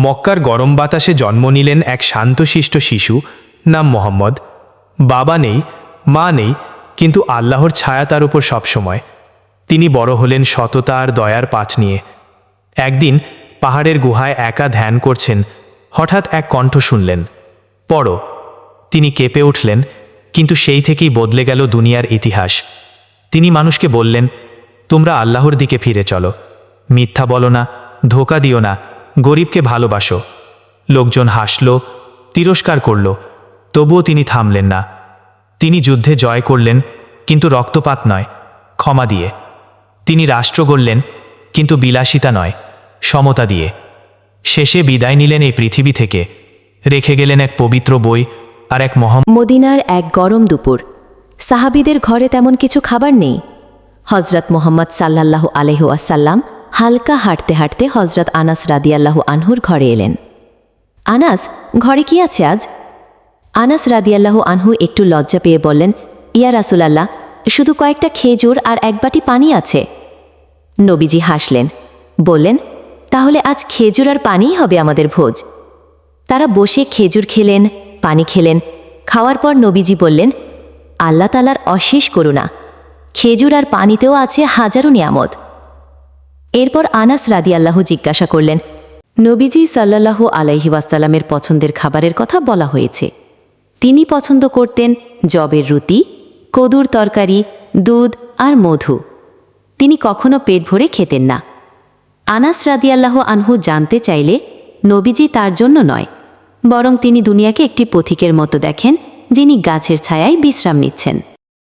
মক্কার গরম বাতাসে জন্ম নিলেন এক শান্তশিষ্ট শিশু, নাম মোহাম্মদ। বাবা নেই, মা নেই, কিন্তু আল্লাহর ছায়া তার উপর সবসময়। তিনি বড় হলেন সততা আর দয়ার পাঠ নিয়ে। একদিন পাহাড়ের গুহায় একা ধ্যান করছেন, হঠাৎ এক কণ্ঠ শুনলেন। পড়ো। তিনি কেঁপে উঠলেন, কিন্তু সেই থেকেই বদলে গেল দুনিয়ার ইতিহাস। তিনি মানুষকে বললেন, তোমরা আল্লাহর দিকে ফিরে চলো। মিথ্যা বলো না, ধোকা দিও না গরিবকে ভালোবাসো। লোকজন হাসল, তিরস্কার করল, তবুও তিনি থামলেন না। তিনি যুদ্ধে জয় করলেন, কিন্তু রক্তপাত নয়, ক্ষমা দিয়ে। তিনি রাষ্ট্র গড়লেন, কিন্তু বিলাসিতা নয়, সমতা দিয়ে। শেষে বিদায় নিলেন এই পৃথিবী থেকে, রেখে গেলেন এক পবিত্র বই আর এক মহম মদিনার এক গরম দুপুর। সাহাবিদের ঘরে তেমন কিছু খাবার নেই? হজরত মোহাম্মদ সাল্লাল্লাহ আলহাসাল্লাম হালকা হাঁটতে হাঁটতে হজরত আনাস রাদিয়াল্লাহু আনহুর ঘরে এলেন। আনাস, ঘরে কি আছে আজ? আনাস রাদিয়াল্লাহু আনহু একটু লজ্জা পেয়ে বললেন, ইয়া রাসুলাল্লাহ, শুধু কয়েকটা খেজুর আর এক বাটি পানি আছে? নবীজি হাসলেন, বললেন, তাহলে আজ খেজুর আর পানিই হবে আমাদের ভোজ। তারা বসে খেজুর খেলেন, পানি খেলেন। খাওয়ার পর নবীজি বললেন, আল্লাহ তালার অশেষ করুণা, খেজুর আর পানিতেও আছে হাজারো নিয়ামত। এরপর আনাস রাদি আল্লাহ জিজ্ঞাসা করলেন, নবীজি সাল্লাল্লাহু আলাইহি ওয়াসাল্লামের পছন্দের খাবারের কথা বলা হয়েছে। তিনি পছন্দ করতেন জবের রুটি, কদুর তরকারি, দুধ আর মধু। তিনি কখনো পেট ভরে খেতেন না। আনাস রাদিয়াল্লাহ আনহু জানতে চাইলে নবীজি তার জন্য নয়, বরং তিনি দুনিয়াকে একটি পথিকের মতো দেখেন যিনি গাছের ছায়ায় বিশ্রাম নিচ্ছেন।